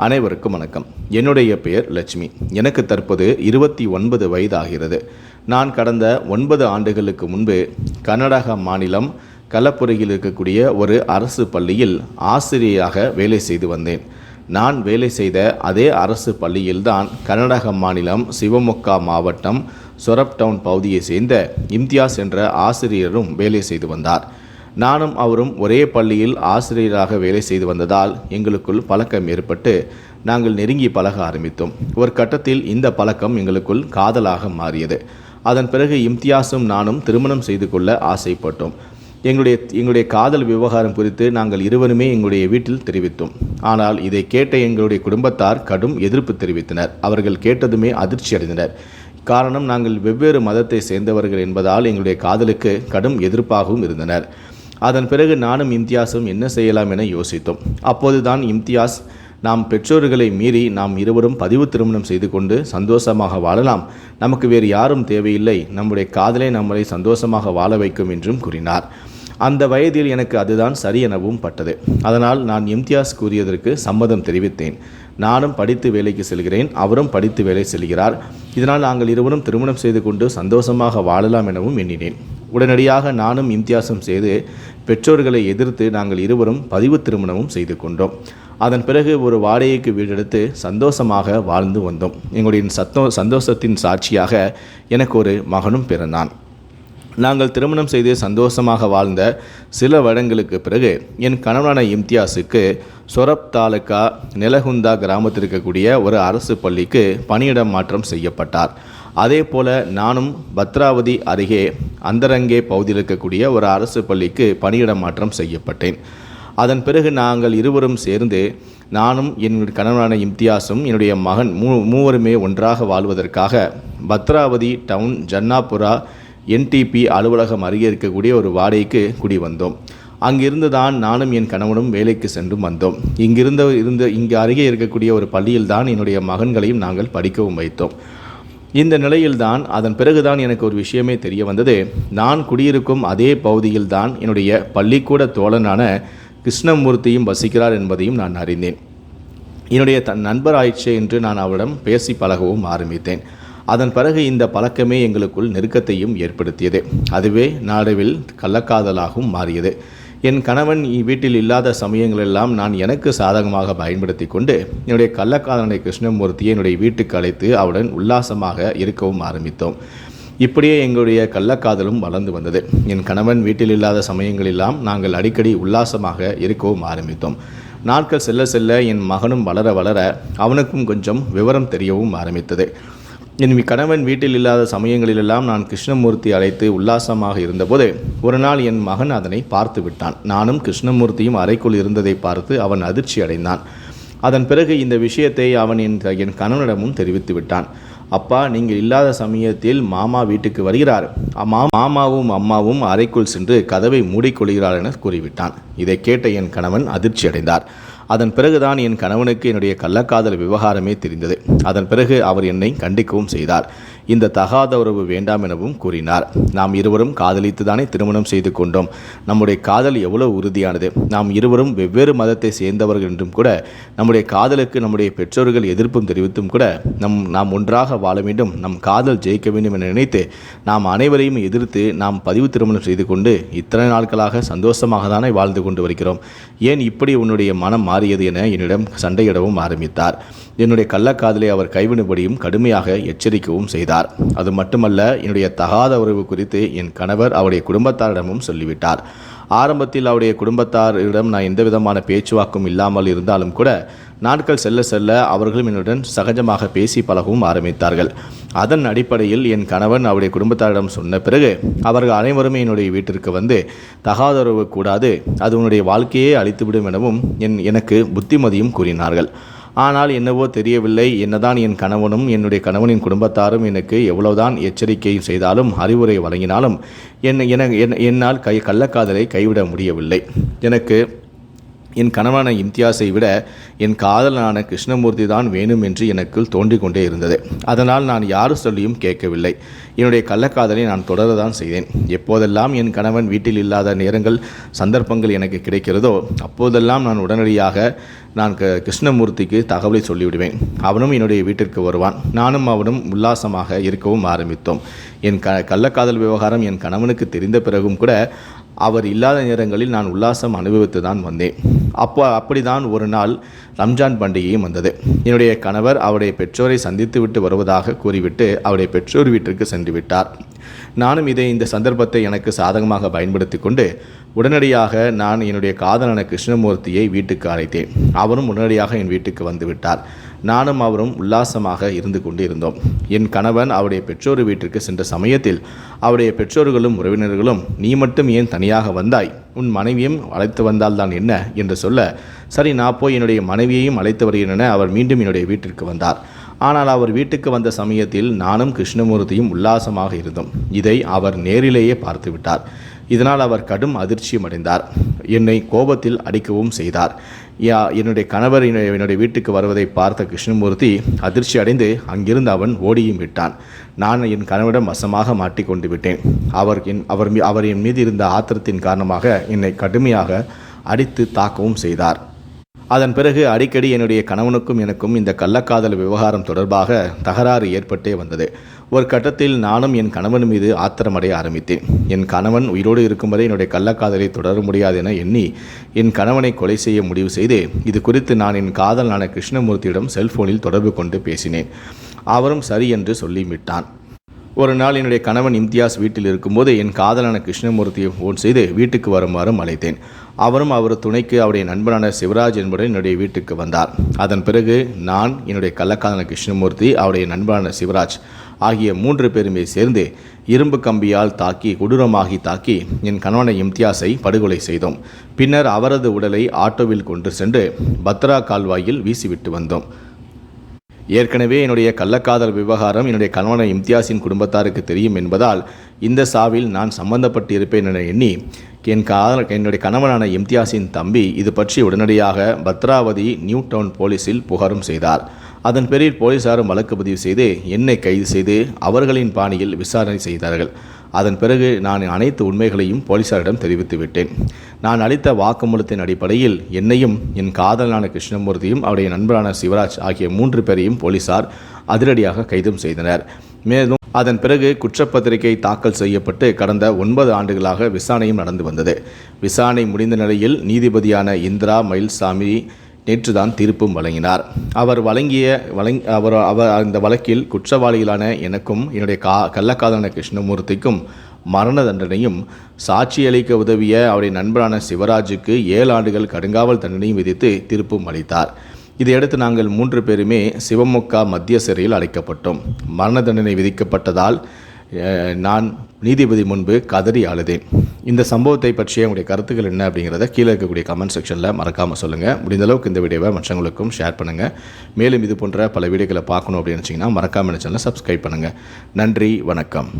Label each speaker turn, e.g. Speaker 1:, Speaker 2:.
Speaker 1: அனைவருக்கும் வணக்கம். என்னுடைய பெயர் லட்சுமி. எனக்கு தற்போது இருபத்தி ஒன்பது வயதாகிறது. நான் கடந்த ஒன்பது ஆண்டுகளுக்கு முன்பு கர்நாடகா மாநிலம் கலப்புரையில் இருக்கக்கூடிய ஒரு அரசு பள்ளியில் ஆசிரியராக வேலை செய்து வந்தேன். நான் வேலை செய்த அதே அரசு பள்ளியில்தான் கர்நாடக மாநிலம் சிவமொக்கா மாவட்டம் சொரப் டவுன் பகுதியை சேர்ந்த இம்தியாஸ் என்ற ஆசிரியரும் வேலை செய்து வந்தார். நானும் அவரும் ஒரே பள்ளியில் ஆசிரியராக வேலை செய்து வந்ததால் எங்களுக்குள் பழக்கம் ஏற்பட்டு நாங்கள் நெருங்கி பழக ஆரம்பித்தோம். ஒரு கட்டத்தில் இந்த பழக்கம் எங்களுக்குள் காதலாக மாறியது. அதன் பிறகு இம்தியாஸும் நானும் திருமணம் செய்து கொள்ள ஆசைப்பட்டோம். எங்களுடைய எங்களுடைய காதல் விவகாரம் குறித்து நாங்கள் இருவருமே எங்களுடைய வீட்டில் தெரிவித்தோம். ஆனால் இதை கேட்ட எங்களுடைய குடும்பத்தார் கடும் எதிர்ப்பு தெரிவித்தனர். அவர்கள் கேட்டதுமே அதிர்ச்சி அடைந்தனர். காரணம் நாங்கள் வெவ்வேறு மதத்தை சேர்ந்தவர்கள் என்பதால் எங்களுடைய காதலுக்கு கடும் எதிர்ப்பாகவும் இருந்தனர். அதன் பிறகு நானும் இம்தியாஸும் என்ன செய்யலாம் என யோசித்தோம். அப்போதுதான் இம்தியாஸ் நாம் பெற்றோர்களை மீறி நாம் இருவரும் பதிவு திருமணம் செய்து கொண்டு சந்தோஷமாக வாழலாம். நமக்கு வேறு யாரும் தேவையில்லை. நம்முடைய காதலே நம்மளை சந்தோஷமாக வாழ வைக்கும் என்றும் கூறினார். அந்த வயதில் எனக்கு அதுதான் சரி எனவும் பட்டது. அதனால் நான் இம்தியாஸ் கூறியதற்கு சம்மதம் தெரிவித்தேன். நானும் படித்து வேலைக்கு செல்கிறேன். அவரும் படித்து வேலை செல்கிறார். இதனால் நாங்கள் இருவரும் திருமணம் செய்து கொண்டு சந்தோஷமாக வாழலாம் எனவும் எண்ணினேன். உடனடியாக நானும் இம்தியாசம் செய்து பெற்றோர்களை எதிர்த்து நாங்கள் இருவரும் பதிவு திருமணமும் செய்து கொண்டோம். அதன் பிறகு ஒரு வாடகைக்கு வீடெடுத்து சந்தோஷமாக வாழ்ந்து வந்தோம். எங்களுடைய சத்தோ சந்தோஷத்தின் சாட்சியாக எனக்கு ஒரு மகனும் பிறந்தான். நாங்கள் திருமணம் செய்து சந்தோஷமாக வாழ்ந்த சில வருடங்களுக்கு பிறகு என் கணவனான இம்தியாஸுக்கு சொரப் தாலுக்கா நிலகுந்தா கிராமத்தில் இருக்கக்கூடிய ஒரு அரசு பள்ளிக்கு பணியிடம் மாற்றம் செய்யப்பட்டார். அதே போல நானும் பத்ராவதி அருகே அந்தரங்கே பகுதியில் இருக்கக்கூடிய ஒரு அரசு பள்ளிக்கு பணியிட மாற்றம் செய்யப்பட்டேன். அதன் பிறகு நாங்கள் இருவரும் சேர்ந்து நானும் என்னுடைய கணவனான இம்தியாஸும் என்னுடைய மகன் மூ மூவருமே ஒன்றாக வாழ்வதற்காக பத்ராவதி டவுன் ஜன்னாபுரா என்டிபி அலுவலகம் அருகே இருக்கக்கூடிய ஒரு வாடகைக்கு குடி வந்தோம் அங்கிருந்து தான் நானும் என் கணவனும் வேலைக்கு சென்றும் வந்தோம். இங்கிருந்த இருந்த இங்கு அருகே இருக்கக்கூடிய ஒரு பள்ளியில் தான் என்னுடைய மகன்களையும் நாங்கள் படிக்கவும் வைத்தோம். இந்த நிலையில்தான் அதன் பிறகுதான் எனக்கு ஒரு விஷயமே தெரிய வந்தது. நான் குடியிருக்கும் அதே பகுதியில்தான் என்னுடைய பள்ளிக்கூட தோழனான கிருஷ்ணமூர்த்தியும் வசிக்கிறார் என்பதையும் நான் அறிந்தேன். என்னுடைய தன் நண்பர் ஆயிடுச்சே என்று நான் அவரிடம் பேசி பழகவும் ஆரம்பித்தேன். அதன் பிறகு இந்த பழக்கமே எங்களுக்குள் நெருக்கத்தையும் ஏற்படுத்தியது. அதுவே நாடுவில் கள்ளக்காதலாகவும் மாறியது. என் கணவன் வீட்டில் இல்லாத சமயங்களெல்லாம் நான் எனக்கு சாதகமாக பயன்படுத்தி கொண்டு என்னுடைய கள்ளக்காதலனை கிருஷ்ணமூர்த்தியை என்னுடைய வீட்டுக்கு அழைத்து அவருடன் உல்லாசமாக இருக்கவும் ஆரம்பித்தோம். இப்படியே எங்களுடைய கள்ளக்காதலும் வளர்ந்து வந்தது. என் கணவன் வீட்டில் இல்லாத சமயங்களெல்லாம் நாங்கள் அடிக்கடி உல்லாசமாக இருக்கவும் ஆரம்பித்தோம். நாட்கள் செல்ல செல்ல என் மகனும் வளர வளர அவனுக்கும் கொஞ்சம் விவரம் தெரியவும் ஆரம்பித்தது. என் கணவன் வீட்டில் இல்லாத சமயங்களிலெல்லாம் நான் கிருஷ்ணமூர்த்தி அழைத்து உல்லாசமாக இருந்தபோது ஒரு நாள் என் மகன் அதனை பார்த்து விட்டான். நானும் கிருஷ்ணமூர்த்தியும் அறைக்குள் இருந்ததை பார்த்து அவன் அதிர்ச்சி அடைந்தான். அதன் பிறகு இந்த விஷயத்தை அவன் என் என் கணவனிடமும் தெரிவித்து விட்டான். அப்பா நீங்கள் இல்லாத சமயத்தில் மாமா வீட்டுக்கு வருகிறார். அம்மா மாமாவும் அம்மாவும் அறைக்குள் சென்று கதவை மூடிக்கொள்கிறார் என கூறிவிட்டான். இதை கேட்ட என் கணவன் அதிர்ச்சி அடைந்தார். அதன் பிறகுதான் என் கணவனுக்கு என்னுடைய கள்ளக்காதல் விவகாரமே தெரிந்தது. அதன் பிறகு அவர் என்னை கண்டிக்கவும் செய்தார். இந்த தகாத உறவு வேண்டாம் எனவும் கூறினார். நாம் இருவரும் காதலித்து தானே திருமணம் செய்து கொண்டோம். நம்முடைய காதல் எவ்வளவு உறுதியானது. நாம் இருவரும் வெவ்வேறு மதத்தை சேர்ந்தவர்கள் என்றும் கூட நம்முடைய காதலுக்கு நம்முடைய பெற்றோர்கள் எதிர்ப்பும் தெரிவித்தும் கூட நம் நாம் ஒன்றாக வாழ வேண்டும் நம் காதல் ஜெயிக்க வேண்டும் என நினைத்து நாம் அனைவரையும் எதிர்த்து நாம் பதிவு திருமணம் செய்து கொண்டு இத்தனை நாட்களாக சந்தோஷமாக தானே வாழ்ந்து கொண்டு வருகிறோம். ஏன் இப்படி உன்னுடைய மனம் மாறியது என என்னிடம் சண்டையிடவும் ஆரம்பித்தார். என்னுடைய கள்ளக்காதலை அவர் கைவிடும்படியும் கடுமையாக எச்சரிக்கவும் செய்தார். அது மட்டுமல்ல என்னுடைய தகாத உறவு குறித்து என் கணவர் அவருடைய குடும்பத்தாரிடமும் சொல்லிவிட்டார். ஆரம்பத்தில் அவருடைய குடும்பத்தாரிடம் நான் எந்த விதமான பேச்சுவாக்கும் இல்லாமல் இருந்தாலும் கூட நாட்கள் செல்ல செல்ல அவர்களும் என்னுடன் சகஜமாக பேசி பழகவும் ஆரம்பித்தார்கள். அதன் அடிப்படையில் என் கணவன் அவருடைய குடும்பத்தாரிடம் சொன்ன பிறகு அவர்கள் அனைவருமே என்னுடைய வீட்டிற்கு வந்து தகாதரவு கூடாது அது உன்னுடைய வாழ்க்கையே அழித்துவிடும் எனவும் என் எனக்கு புத்திமதியும் கூறினார்கள். ஆனால் என்னவோ தெரியவில்லை. என்னதான் என் கணவனும் என்னுடைய கணவனின் குடும்பத்தாரும் எனக்கு எவ்வளவுதான் எச்சரிக்கை செய்தாலும் அறிவுரை வழங்கினாலும் என் என என்னால் கை கள்ளக்காதலை கைவிட முடியவில்லை. எனக்கு என் கணவனான இம்தியாஸை விட என் காதலனான கிருஷ்ணமூர்த்தி தான் வேணும் என்று எனக்குள் தோன்றிக் கொண்டே இருந்தது. அதனால் நான் யாரு சொல்லியும் கேட்கவில்லை. என்னுடைய கள்ளக்காதலை நான் தொடரதான் செய்தேன். எப்போதெல்லாம் என் கணவன் வீட்டில் இல்லாத நேரங்கள் சந்தர்ப்பங்கள் எனக்கு கிடைக்கிறதோ அப்போதெல்லாம் நான் உடனடியாக நான் க கிருஷ்ணமூர்த்திக்கு தகவலை சொல்லிவிடுவேன். அவனும் என்னுடைய வீட்டிற்கு வருவான். நானும் அவனும் உல்லாசமாக இருக்கவும் ஆரம்பித்தோம். என் க கள்ளக்காதல் விவகாரம் என் கணவனுக்கு தெரிந்த பிறகும் கூட அவர் இல்லாத நேரங்களில் நான் உல்லாசம் அனுபவித்து தான் வந்தேன். அப்போ அப்படிதான் ஒரு நாள் ரம்ஜான் பண்டிகையும் வந்தது. என்னுடைய கணவர் அவருடைய பெற்றோரை சந்தித்து விட்டு வருவதாக கூறிவிட்டு அவருடைய பெற்றோர் வீட்டிற்கு சென்று விட்டார். நானும் இதை இந்த சந்தர்ப்பத்தை எனக்கு சாதகமாக பயன்படுத்தி கொண்டு உடனடியாக நான் என்னுடைய காதலான கிருஷ்ணமூர்த்தியை வீட்டுக்கு அழைத்தேன். அவரும் உடனடியாக என் வீட்டுக்கு வந்துவிட்டார் நானும் அவரும் உல்லாசமாக இருந்து கொண்டு இருந்தோம் என் கணவன் அவருடைய பெற்றோர் வீட்டிற்கு சென்ற சமயத்தில் அவருடைய பெற்றோர்களும் உறவினர்களும் நீ மட்டும் ஏன் தனியாக வந்தாய்? உன் மனைவியும் அழைத்து வந்தால்தான் என்ன? என்று சொல்ல சரி நான் போய் என்னுடைய மனைவியையும் அழைத்து வருகிறேன் என அவர் மீண்டும் என்னுடைய வீட்டிற்கு வந்தார். ஆனால் அவர் வீட்டுக்கு வந்த சமயத்தில் நானும் கிருஷ்ணமூர்த்தியும் உல்லாசமாக இருந்தோம். இதை அவர் நேரிலேயே பார்த்து விட்டார். இதனால் அவர் கடும் அதிர்ச்சியும் அடைந்தார் என்னை கோபத்தில் அடிக்கவும் செய்தார். யா என்னுடைய கணவர் என்னுடைய வீட்டுக்கு வருவதை பார்த்த கிருஷ்ணமூர்த்தி அதிர்ச்சி அடைந்து அங்கிருந்து அவன் ஓடியும் விட்டான். நான் என் கணவரிடம் வசமாக மாட்டிக்கொண்டு விட்டேன். அவர் என் அவர் மீ- அவர் என் மீது இருந்த ஆத்திரத்தின் காரணமாக என்னை கடுமையாக அடித்து தாக்கவும் செய்தார். அதன் பிறகு அடிக்கடி என்னுடைய கணவனுக்கும் எனக்கும் இந்த கள்ளக்காதல் விவகாரம் தொடர்பாக தகராறு ஏற்பட்டே வந்தது. ஒரு கட்டத்தில் நானும் என் கணவன் மீது ஆத்திரமடைய ஆரம்பித்தேன். என் கணவன் உயிரோடு இருக்கும் வரை என்னுடைய கள்ளக்காதலை தொடர முடியாது என எண்ணி என் கணவனை கொலை செய்ய முடிவு செய்து இது குறித்து நான் என் காதலான கிருஷ்ணமூர்த்தியிடம் செல்போனில் தொடர்பு கொண்டு பேசினேன். அவரும் சரி என்று சொல்லிவிட்டான். ஒரு நாள் என்னுடைய கணவன் இம்தியாஸ் வீட்டில் இருக்கும்போது என் காதலான கிருஷ்ணமூர்த்தியை ஃபோன் செய்து வீட்டுக்கு வருமாறும் அழைத்தேன். அவரும் அவர் துணைக்கு அவருடைய நண்பனான சிவராஜ் என்பவர் என்னுடைய வீட்டுக்கு வந்தார். அதன் பிறகு நான் என்னுடைய கள்ளக்காதன கிருஷ்ணமூர்த்தி அவருடைய நண்பனான சிவராஜ் ஆகிய மூன்று பேருமே சேர்ந்து இரும்பு கம்பியால் தாக்கி கொடூரமாகி தாக்கி என் கணவனை இம்தியாஸை படுகொலை செய்தோம். பின்னர் அவரது உடலை ஆட்டோவில் கொண்டு சென்று பத்ரா கால்வாயில் வீசிவிட்டு வந்தோம். ஏற்கனவே என்னுடைய கள்ளக்காதல் விவகாரம் என்னுடைய கணவனை இம்தியாஸின் குடும்பத்தாருக்கு தெரியும் என்பதால் இந்த சாவில் நான் சம்பந்தப்பட்டு இருப்பேன் என எண்ணி என் காதல என்னுடைய கணவனான இம்தியாஸின் தம்பி இது பற்றி உடனடியாக பத்ராவதி நியூ டவுன் போலீஸில் புகாரும் செய்தார். அதன் பேரில் போலீசாரும் வழக்கு பதிவு செய்து என்னை கைது செய்து அவர்களின் பாணியில் விசாரணை செய்தார்கள். அதன் பிறகு நான் அனைத்து உண்மைகளையும் போலீசாரிடம் தெரிவித்து விட்டேன். நான் அளித்த வாக்குமூலத்தின் அடிப்படையில் என்னையும் என் காதலான கிருஷ்ணமூர்த்தியும் அவருடைய நண்பரான சிவராஜ் ஆகிய மூன்று பேரையும் போலீசார் அதிரடியாக கைதும் செய்தனர். மேலும் அதன் பிறகு குற்றப்பத்திரிகை தாக்கல் செய்யப்பட்டு கடந்த ஒன்பது ஆண்டுகளாக விசாரணையும் நடந்து வந்தது. விசாரணை முடிந்த நிலையில் நீதிபதியான இந்திரா மயில்சாமி நேற்றுதான் தீர்ப்பும் வழங்கினார். அவர் வழங்கிய வழங் அவர் அவர் அந்த வழக்கில் குற்றவாளிகளான எனக்கும் என்னுடைய கா கள்ளக்காதலான கிருஷ்ணமூர்த்திக்கும் மரண தண்டனையும் சாட்சியளிக்க உதவிய அவருடைய நண்பரான சிவராஜுக்கு ஏழு ஆண்டுகள் கடுங்காவல் தண்டனையும் விதித்து தீர்ப்பும் அளித்தார். இதையடுத்து நாங்கள் மூன்று பேருமே சிவமுக்கா மத்திய சிறையில் அடைக்கப்பட்டோம். மரண தண்டனை விதிக்கப்பட்டதால் நான் நீதிபதி முன்பு கதறி அழுதேன் இந்த சம்பவத்தை பற்றிய உங்களுடைய கருத்துக்கள் என்ன அப்படிங்கிறத கீழே இருக்கக்கூடிய கமெண்ட் செக்ஷனில் மறக்காமல் சொல்லுங்கள் முடிந்த அளவுக்கு இந்த வீடியோவை மற்றவங்களுக்கும் ஷேர் பண்ணுங்கள் மேலும் இது போன்ற பல வீடியோக்களை பார்க்கணும் அப்படின்னு நினச்சிங்கன்னா மறக்காமல் சேனலை சப்ஸ்கிரைப் பண்ணுங்கள் நன்றி வணக்கம்.